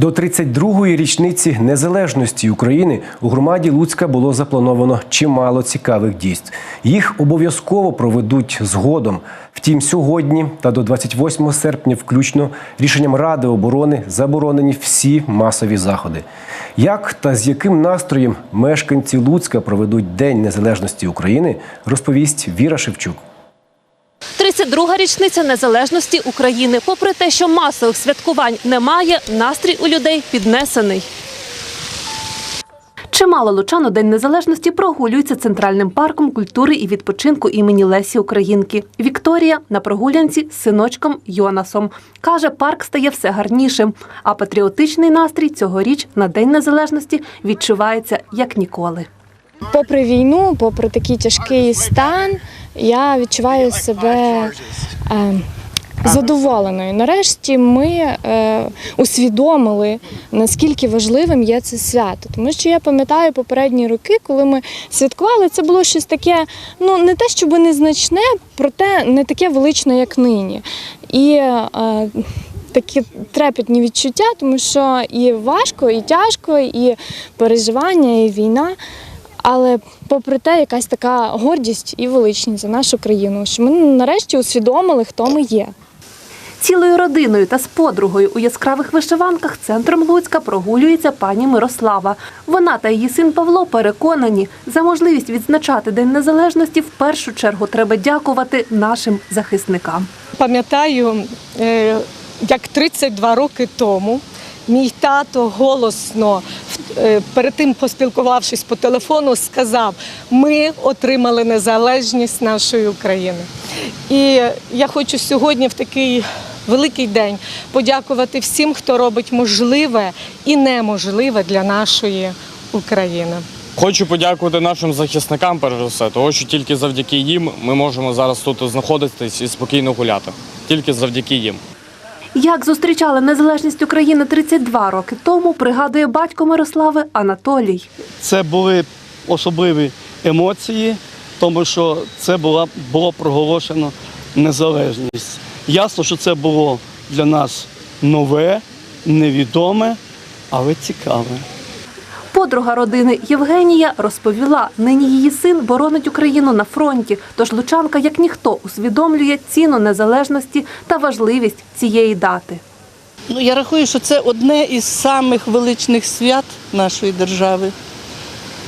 До 32-ї річниці незалежності України у громаді Луцька було заплановано чимало цікавих дійств. Їх обов'язково проведуть згодом. Втім, сьогодні та до 28 серпня, включно рішенням Ради оборони, заборонені всі масові заходи. Як та з яким настроєм мешканці Луцька проведуть День Незалежності України, розповість Віра Шевчук. 32-га річниця незалежності України. Попри те, що масових святкувань немає, настрій у людей піднесений. Чимало лучан у День Незалежності прогулюються центральним парком культури і відпочинку імені Лесі Українки. Вікторія на прогулянці з синочком Йонасом. Каже, парк стає все гарнішим, а патріотичний настрій цьогоріч на День Незалежності відчувається як ніколи. Попри війну, попри такий тяжкий стан, я відчуваю себе е, задоволеною. Нарешті ми е, усвідомили, наскільки важливим є це свято. Тому що я пам'ятаю попередні роки, коли ми святкували, це було щось таке, ну не те, щоб незначне, проте не таке величне, як нині. І е, Такі трепетні відчуття, тому що і важко, і тяжко, і переживання, і війна. Але попри те, якась така гордість і величність за нашу країну, що ми нарешті усвідомили, хто ми є. Цілою родиною та з подругою у яскравих вишиванках центром Луцька прогулюється пані Мирослава. Вона та її син Павло переконані, за можливість відзначати День Незалежності в першу чергу треба дякувати нашим захисникам. Пам'ятаю, е, як 32 роки тому мій тато голосно, перед тим поспілкувавшись по телефону, сказав: ми отримали незалежність нашої України. І я хочу сьогодні в такий великий день подякувати всім, хто робить можливе і неможливе для нашої України. Хочу подякувати нашим захисникам, перш за все, тому що тільки завдяки їм ми можемо зараз тут знаходитись і спокійно гуляти. Тільки завдяки їм. Як зустрічали незалежність України 32 роки тому, пригадує батько Мирослави Анатолій. Це були особливі емоції, тому що це була було проголошено незалежність. Ясно, що це було для нас нове, невідоме, але цікаве. Подруга родини Євгенія розповіла, нині її син боронить Україну на фронті. Тож Лучанка, як ніхто, усвідомлює ціну незалежності та важливість цієї дати. Ну, я рахую, що це одне із самих величних свят нашої держави.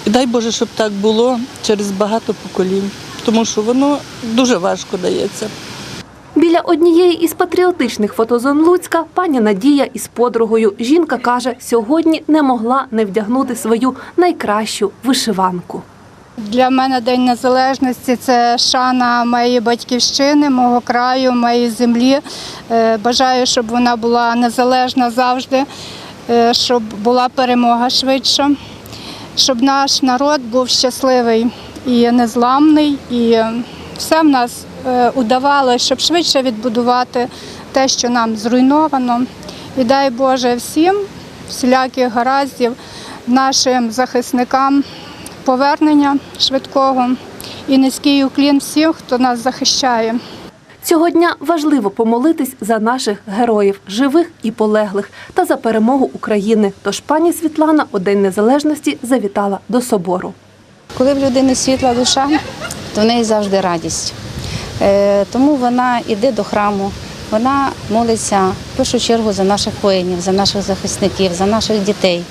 І дай Боже, щоб так було через багато поколінь, тому що воно дуже важко дається. Біля однієї із патріотичних фотозон Луцька пані Надія із подругою. Жінка каже, сьогодні не могла не вдягнути свою найкращу вишиванку. Для мене День Незалежності це шана моєї батьківщини, мого краю, моєї землі. Е, Бажаю, щоб вона була незалежна завжди, е, щоб була перемога швидше, щоб наш народ був щасливий і незламний, і все в нас е, удавалося, щоб швидше відбудувати те, що нам зруйновано. І дай Боже всім всіляких гараздів нашим захисникам повернення швидкого і низький уклін всім, хто нас захищає. Цього дня важливо помолитись за наших героїв, живих і полеглих, та за перемогу України. Тож пані Світлана у День Незалежності завітала до собору. Коли в людини світла душа, то в неї завжди радість. Е, Тому вона йде до храму, вона молиться в першу чергу за наших воїнів, за наших захисників, за наших дітей,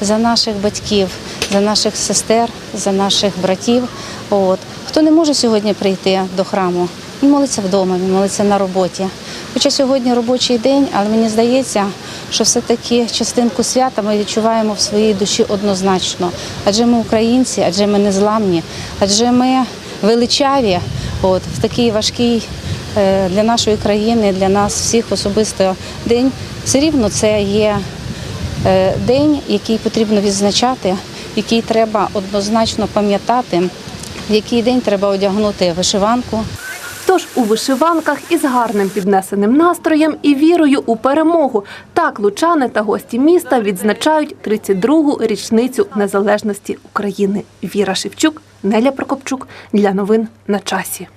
за наших батьків, за наших сестер, за наших братів. От. Хто не може сьогодні прийти до храму, він молиться вдома, він молиться на роботі. Хоча сьогодні робочий день, але мені здається, що все-таки частинку свята ми відчуваємо в своїй душі однозначно. Адже ми українці, адже ми незламні, адже ми величаві от, в такий важкий е, для нашої країни, для нас всіх особисто день. Все рівно це є е, день, який потрібно відзначати, який треба однозначно пам'ятати, в який день треба одягнути вишиванку. Тож у вишиванках із гарним піднесеним настроєм і вірою у перемогу так лучани та гості міста відзначають 32-гу річницю незалежності України. Віра Шевчук, Неля Прокопчук для новин на часі.